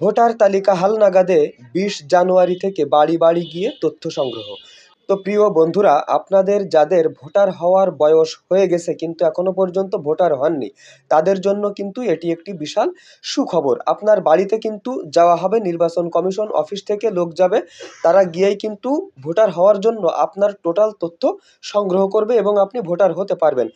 Voter তালিকা হালনাগাদে বিশ জানুয়ারি থেকে বাড়ি বাড়ি গিয়ে তথ্য সংগ্রহ। তো প্রিয় বন্ধুরা, আপনাদের যাদের ভোটার হওয়ার বয়স হয়ে গেছে কিন্তু এখনও পর্যন্ত ভোটার হননি, তাদের জন্য কিন্তু এটি একটি বিশাল সুখবর। আপনার বাড়িতে কিন্তু যাওয়া হবে, নির্বাচন কমিশন অফিস থেকে লোক যাবে, তারা গিয়েই কিন্তু ভোটার হওয়ার জন্য আপনার টোটাল তথ্য সংগ্রহ করবে এবং আপনি ভোটার হতে পারবেন।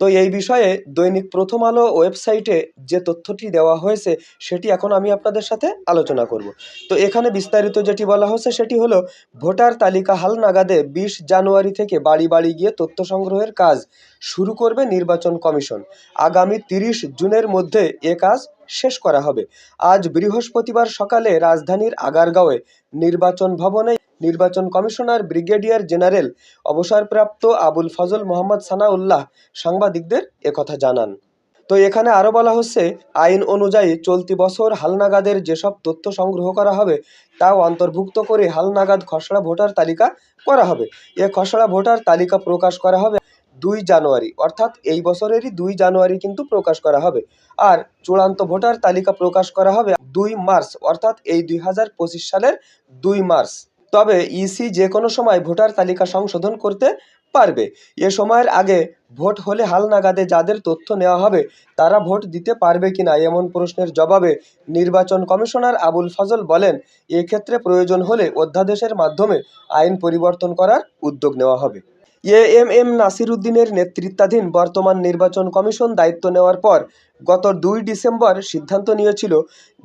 তো এই বিষয়ে দৈনিক প্রথম আলো ওয়েবসাইটে যে তথ্যটি দেওয়া হয়েছে, সেটি এখন আমি আপনাদের সাথে আলোচনা করব। তো এখানে বিস্তারিত যেটি বলা হয়েছে, সেটি হলো, ভোটার তালিকা হালনাগাদে বিশ জানুয়ারি থেকে বাড়ি বাড়ি গিয়ে তথ্য সংগ্রহের কাজ শুরু করবে নির্বাচন কমিশন। আগামী তিরিশ জুনের মধ্যে এ কাজ শেষ করা হবে। আজ বৃহস্পতিবার সকালে রাজধানীর আগারগাঁওয়ে নির্বাচন ভবনে নির্বাচন কমিশনার ব্রিগেডিয়ার জেনারেল অবসরপ্রাপ্ত আবুল ফজল মোহাম্মদ সানাউল্লাহ সাংবাদিকদের একথা জানান। তো এখানে আরও বলা হচ্ছে, আইন অনুযায়ী চলতি বছর হালনাগাদের যেসব তথ্য সংগ্রহ করা হবে, তাও অন্তর্ভুক্ত করে হালনাগাদ খসড়া ভোটার তালিকা করা হবে। এ খসড়া ভোটার তালিকা প্রকাশ করা হবে দুই জানুয়ারি। অর্থাৎ এই বছরেরই দুই জানুয়ারি কিন্তু প্রকাশ করা হবে। আর চূড়ান্ত ভোটার তালিকা প্রকাশ করা হবে দুই মার্চ, অর্থাৎ এই দুই হাজার পঁচিশ সালের দুই মার্চ। তবে ইসি যে কোনো সময় ভোটার তালিকা সংশোধন করতে পারবে। এ সময়ের আগে ভোট হলে হালনাগাদে যাদের তথ্য নেওয়া হবে, তারা ভোট দিতে পারবে কিনা এমন প্রশ্নের জবাবে নির্বাচন কমিশনার আবুল ফজল বলেন, এক্ষেত্রে প্রয়োজন হলে অধ্যাদেশের মাধ্যমে আইন পরিবর্তন করার উদ্যোগ নেওয়া হবে। এ এম এম নাসির উদ্দিনের নেতৃত্বাধীন বর্তমান নির্বাচন কমিশন দায়িত্ব নেওয়ার পর গত দুই ডিসেম্বর সিদ্ধান্ত নিয়েছিল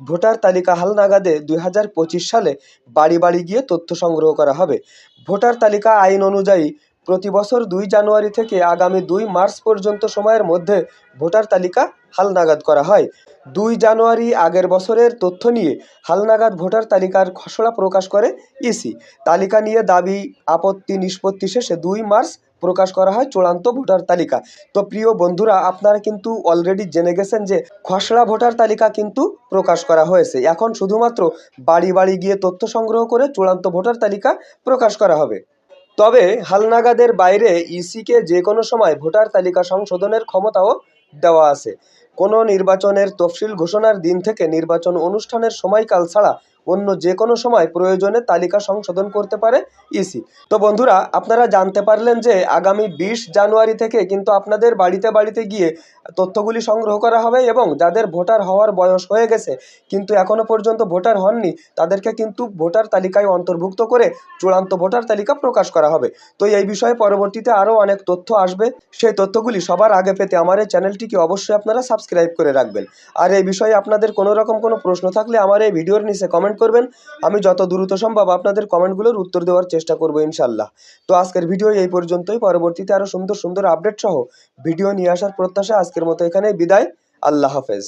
ভোটার তালিকা হালনাগাদে দুই হাজার পঁচিশ সালে বাড়ি বাড়ি গিয়ে তথ্য সংগ্রহ করা হবে। ভোটার তালিকা আইন অনুযায়ী প্রতি বছর দুই জানুয়ারি থেকে আগামী দুই মার্চ পর্যন্ত সময়ের মধ্যে ভোটার তালিকা হালনাগাদ করা হয়। দুই জানুয়ারি আগের বছরের তথ্য নিয়ে হালনাগাদ ভোটার তালিকার খসড়া প্রকাশ করে ইসি। তালিকা নিয়ে দাবি, আপত্তি নিষ্পত্তি শেষে দুই মার্চ প্রকাশ করা হয় চূড়ান্ত ভোটার তালিকা। তো প্রিয় বন্ধুরা, আপনারা কিন্তু অলরেডি জেনে গেছেন যে খসড়া ভোটার তালিকা কিন্তু প্রকাশ করা হয়েছে। এখন শুধুমাত্র বাড়ি বাড়ি গিয়ে তথ্য সংগ্রহ করে চূড়ান্ত ভোটার তালিকা প্রকাশ করা হবে। তবে হালনাগাদের বাইরে ইসিকে যে কোনো সময় ভোটার তালিকা সংশোধনের ক্ষমতাও দেওয়া আছে। কোনো নির্বাচনের তফসিল ঘোষণার দিন থেকে নির্বাচন অনুষ্ঠানের সময়কাল ছাড়া অন্য যে কোনো সময় প্রয়োজনে তালিকা সংশোধন করতে পারে ইসি। তো বন্ধুরা, আপনারা জানতে পারলেন যে আগামী বিশ জানুয়ারি থেকে কিন্তু আপনাদের বাড়িতে বাড়িতে গিয়ে তথ্যগুলি সংগ্রহ করা হবে এবং যাদের ভোটার হওয়ার বয়স হয়ে গেছে কিন্তু এখনও পর্যন্ত ভোটার হননি, তাদেরকে কিন্তু ভোটার তালিকায় অন্তর্ভুক্ত করে চূড়ান্ত ভোটার তালিকা প্রকাশ করা হবে। তো এই বিষয়ে পরবর্তীতে আরও অনেক তথ্য আসবে। সেই তথ্যগুলি সবার আগে পেতে আমার এই চ্যানেলটিকে অবশ্যই আপনারা সাবস্ক্রাইব করে রাখবেন। আর এই বিষয়ে আপনাদের কোনো রকম কোনো প্রশ্ন থাকলে আমার এই ভিডিওর নিচে কমেন্ট করবেন। আমি যত দ্রুত সম্ভব আপনাদের কমেন্টগুলোর উত্তর দেওয়ার চেষ্টা করব ইনশাল্লাহ তো আজকের ভিডিও এই পর্যন্তই। পরবর্তীতে আরও সুন্দর সুন্দর আপডেট সহ ভিডিও নিয়ে আসার প্রত্যাশা আজকের মতো এখানে বিদায়। আল্লাহ হাফেজ।